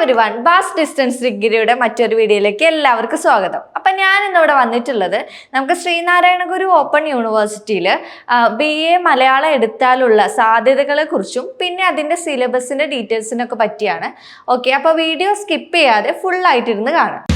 Every one bass distance ഡിഗ്രിയുടെ മറ്റൊരു വീഡിയോയിലേക്ക് എല്ലാവർക്കും സ്വാഗതം. അപ്പം ഞാൻ ഇന്നിവിടെ വന്നിട്ടുള്ളത് നമുക്ക് ശ്രീനാരായണ ഗുരു ഓപ്പൺ യൂണിവേഴ്സിറ്റിയിൽ ബി എ മലയാളം എടുത്താലുള്ള സാധ്യതകളെ കുറിച്ചും പിന്നെ അതിന്റെ സിലബസിന്റെ ഡീറ്റെയിൽസിനൊക്കെ പറ്റിയാണ്. ഓക്കെ അപ്പോൾ വീഡിയോ സ്കിപ്പ് ചെയ്യാതെ ഫുൾ ആയിട്ടിരുന്ന് കാണാം.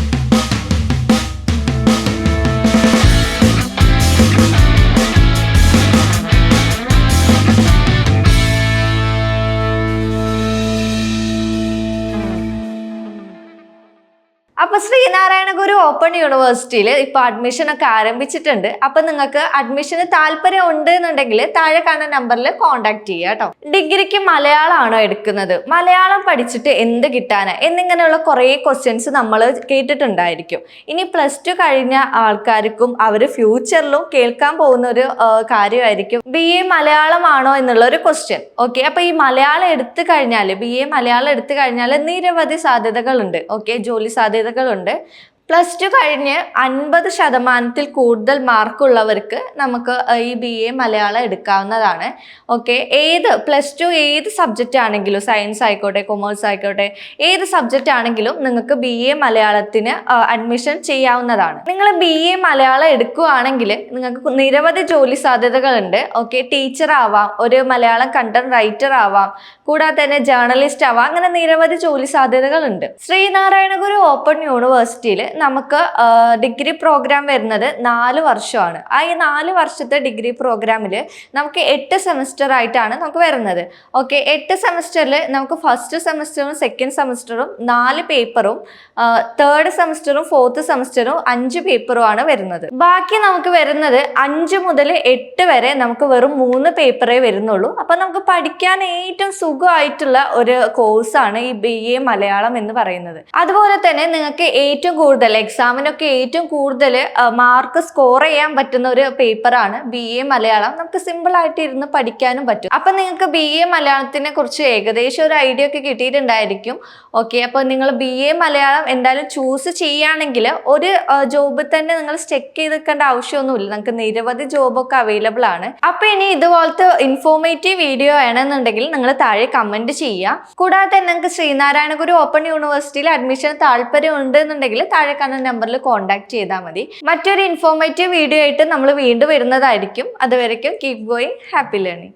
അപ്പൊ ശ്രീനാരായണ ഗുരു ഓപ്പൺ യൂണിവേഴ്സിറ്റിയിൽ ഇപ്പൊ അഡ്മിഷൻ ഒക്കെ ആരംഭിച്ചിട്ടുണ്ട്. അപ്പൊ നിങ്ങൾക്ക് അഡ്മിഷന് താല്പര്യം ഉണ്ട് എന്നുണ്ടെങ്കിൽ താഴെ കാണുന്ന നമ്പറിൽ കോൺടാക്ട് ചെയ്യുക കേട്ടോ. ഡിഗ്രിക്ക് മലയാളമാണോ എടുക്കുന്നത്? മലയാളം പഠിച്ചിട്ട് എന്ത് കിട്ടാന്? എന്നിങ്ങനെയുള്ള കുറേ ക്വസ്റ്റ്യൻസ് നമ്മൾ കേട്ടിട്ടുണ്ടായിരിക്കും. ഇനി പ്ലസ് ടു കഴിഞ്ഞ ആൾക്കാർക്കും അവർ ഫ്യൂച്ചറിലും കേൾക്കാൻ പോകുന്ന ഒരു കാര്യമായിരിക്കും. ബി എ മലയാളമാണോ എന്നുള്ള ഒരു ക്വസ്റ്റ്യൻ ഓക്കെ അപ്പൊ ഈ മലയാളം എടുത്തു കഴിഞ്ഞാൽ ബി എ മലയാളം എടുത്തു കഴിഞ്ഞാൽ നിരവധി സാധ്യതകളുണ്ട്. ഓക്കെ ജോലി സാധ്യതകളുണ്ട് പ്ലസ് ടു കഴിഞ്ഞ് അൻപത് ശതമാനത്തിൽ കൂടുതൽ മാർക്കുള്ളവർക്ക് നമുക്ക് ഈ ബി എ മലയാളം എടുക്കാവുന്നതാണ്. ഓക്കെ ഏത് പ്ലസ് ടു ഏത് സബ്ജക്റ്റ് ആണെങ്കിലും സയൻസ് ആയിക്കോട്ടെ കൊമേഴ്സ് ആയിക്കോട്ടെ ഏത് സബ്ജക്റ്റ് ആണെങ്കിലും നിങ്ങൾക്ക് ബി എ മലയാളത്തിന് അഡ്മിഷൻ ചെയ്യാവുന്നതാണ്. നിങ്ങൾ ബി എ മലയാളം എടുക്കുകയാണെങ്കിൽ നിങ്ങൾക്ക് നിരവധി ജോലി സാധ്യതകളുണ്ട്. ഓക്കെ ടീച്ചർ ആവാം ഒരു മലയാളം കണ്ടന്റ് റൈറ്റർ ആവാം കൂടാതെ തന്നെ ജേർണലിസ്റ്റ് ആവാം അങ്ങനെ നിരവധി ജോലി സാധ്യതകളുണ്ട്. ശ്രീനാരായണ ഗുരു ഓപ്പൺ യൂണിവേഴ്സിറ്റിയിൽ നമുക്ക് ഡിഗ്രി പ്രോഗ്രാം വരുന്നത് നാല് വർഷമാണ്. ആ ഈ നാല് വർഷത്തെ ഡിഗ്രി പ്രോഗ്രാമിൽ നമുക്ക് എട്ട് സെമസ്റ്റർ ആയിട്ടാണ് നമുക്ക് വരുന്നത്. ഓക്കെ എട്ട് സെമസ്റ്ററിൽ നമുക്ക് ഫസ്റ്റ് സെമസ്റ്ററും സെക്കൻഡ് സെമസ്റ്ററും നാല് പേപ്പറും തേർഡ് സെമസ്റ്ററും ഫോർത്ത് സെമസ്റ്ററും അഞ്ച് പേപ്പറും ആണ് വരുന്നത്. ബാക്കി നമുക്ക് വരുന്നത് അഞ്ച് മുതൽ എട്ട് വരെ നമുക്ക് വെറും മൂന്ന് പേപ്പറേ വരുന്നുള്ളൂ. അപ്പം നമുക്ക് പഠിക്കാൻ ഏറ്റവും സുഖമായിട്ടുള്ള ഒരു കോഴ്സാണ് ഈ ബി എ മലയാളം എന്ന് പറയുന്നത്. അതുപോലെ തന്നെ നിങ്ങൾക്ക് ഏറ്റവും കൂടുതൽ എക്സാമിനൊക്കെ ഏറ്റവും കൂടുതൽ മാർക്ക് സ്കോർ ചെയ്യാൻ പറ്റുന്ന ഒരു പേപ്പറാണ് ബി എ മലയാളം. നമുക്ക് സിമ്പിൾ ആയിട്ട് ഇരുന്ന് പഠിക്കാനും പറ്റും. അപ്പൊ നിങ്ങൾക്ക് ബി എ മലയാളത്തിനെ കുറിച്ച് ഏകദേശം ഒരു ഐഡിയ ഒക്കെ കിട്ടിയിട്ടുണ്ടായിരിക്കും. ഓക്കെ അപ്പോൾ നിങ്ങൾ ബി എ മലയാളം എന്തായാലും ചൂസ് ചെയ്യുകയാണെങ്കിൽ ഒരു ജോബ് തന്നെ നിങ്ങൾ സ്റ്റെക്ക് ചെയ്ത് നിൽക്കേണ്ട ആവശ്യമൊന്നുമില്ല. നിങ്ങൾക്ക് നിരവധി ജോബൊക്കെ അവൈലബിൾ ആണ്. അപ്പൊ ഇനി ഇതുപോലത്തെ ഇൻഫോർമേറ്റീവ് വീഡിയോ വേണമെന്നുണ്ടെങ്കിൽ നിങ്ങൾ താഴെ കമന്റ് ചെയ്യുക. കൂടാതെ തന്നെ നിങ്ങൾക്ക് ശ്രീനാരായണഗുരു ഓപ്പൺ യൂണിവേഴ്സിറ്റിയിൽ അഡ്മിഷൻ താല്പര്യം ഉണ്ട് എന്നുണ്ടെങ്കിൽ താഴെ കാണുന്ന നമ്പറിൽ കോൺടാക്ട് ചെയ്താൽ മതി. മറ്റൊരു ഇൻഫോർമേറ്റീവ് വീഡിയോ ആയിട്ട് നമ്മൾ വീണ്ടും വരുന്നതായിരിക്കും. അതുവരയ്ക്കും കീപ് ഗോയിങ് ഹാപ്പി ലേണിംഗ്